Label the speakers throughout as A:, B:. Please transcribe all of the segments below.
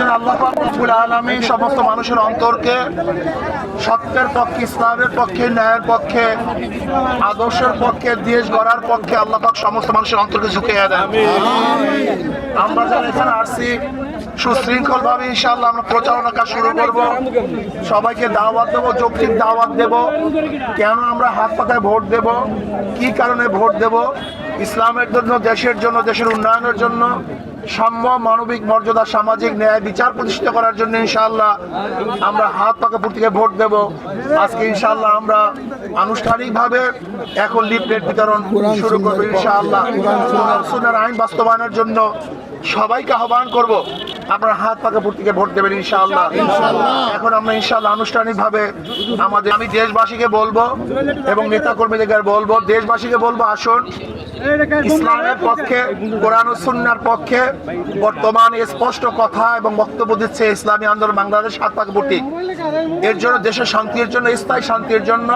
A: জন্য আল্লাহ রব্বুল আলামিন সমস্ত মানুষের অন্তরকে সত্যের পক্ষে, ইসলামের পক্ষে, ন্যায়ের পক্ষে, আদর্শের পক্ষে, দেশ গড়ার পক্ষে আল্লাহ পাক সমস্ত মানুষের অন্তরকে ঝুঁকিয়ে দেন। আমরা যারা এখানে আসছি সুশৃঙ্খল ভাবে ইনশাআল্লাহ আমরা প্রচারণা কাজ শুরু করব। সবাইকে দাওয়াত দেবো, যৌক্তিক দাওয়াত দেব। কেন আমরা হাত পাতায় ভোট দেব? কি কারণে ভোট দেব? ইসলামের জন্য, দেশের জন্য, দেশের উন্নয়নের জন্য সাম্য, মানবিক মর্যাদা, সামাজিক ন্যায় বিচার প্রতিষ্ঠিত করার জন্য ইনশাআল্লাহ আমরা হাত পাকা প্রতীকে ভোট দেব। আজকে ইনশাআল্লাহ আমরা আনুষ্ঠানিকভাবে এখন লিফলেট বিতরণ শুরু করব ইনশাআল্লাহ। আইন বাস্তবায়নের জন্য সবাইকে আহ্বান করব। আপনারা হাত পাকা প্রতীকে ভোট দেবেন ইনশাআল্লাহ। এখন আমরা ইনশাআল্লাহ আনুষ্ঠানিকভাবে আমাদের আমি দেশবাসীকে বলব এবং নেতা কর্মীদেরকে বলব দেশবাসীকে বলব আসুন। ইসলামের পক্ষে কোরআন ও সুন্নার পক্ষে বর্তমান স্পষ্ট কথা এবং বক্তব্য দিচ্ছে ইসলামী আন্দোলন বাংলাদেশ হাত পাকা প্রতীক এর জন্য দেশের শান্তির জন্য স্থায়ী শান্তির জন্য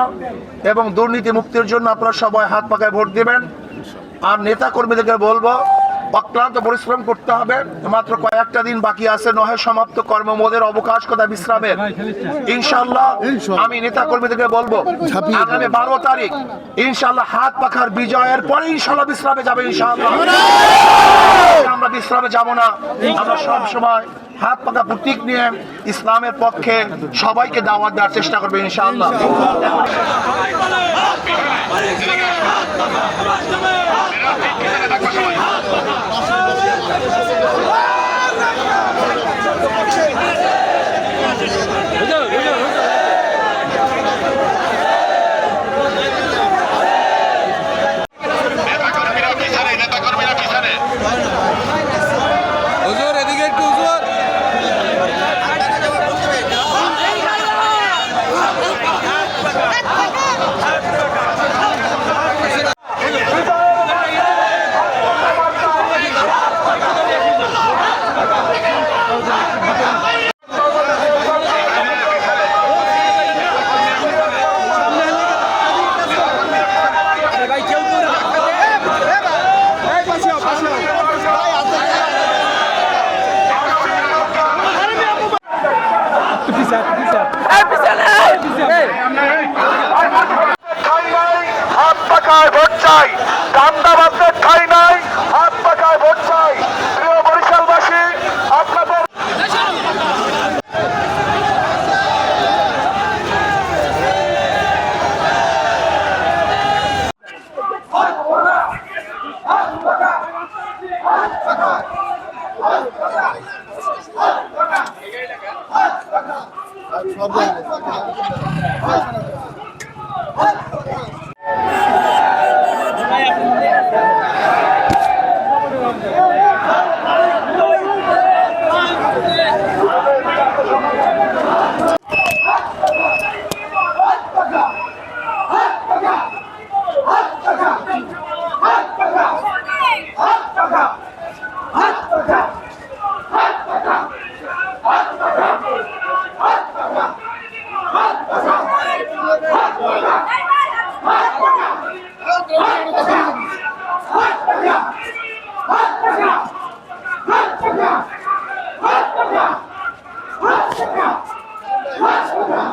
A: এবং দুর্নীতি মুক্তির জন্য আপনারা সবাই হাত পাকায় ভোট দিবেন। আর নেতা কর্মীদেরকে বলব অক্লান্ত পরিশ্রম করতে হবে। মাত্র কয়েকটা দিন বাকি আছে নহে সমাপ্ত কর্মমোদের অবকাশ কথা বিশ্রামের? ইনশাল্লাহ আমি নেতা কর্মীদেরকে বলব আগামী বারো তারিখ ইনশাল্লাহ হাত পাখার বিজয়ের পরে ইনশাল্লাহ বিশ্রামে যাবে ইনশাল্লাহ আমরা বিশ্রামে যাব না। আমরা সব সময় হাত পাকা প্রতীক নিয়ে ইসলামের পক্ষে সবাইকে দাওয়াত দেওয়ার চেষ্টা করবে, ইনশাআল্লাহ। পাখায় ভোট চাই। কান্দাবাজদের ঠাই নাই হাত পাখায় ভোট চাই। প্রিয় বরিশালবাসী আপনাদের
B: সব Ah, ah, ah.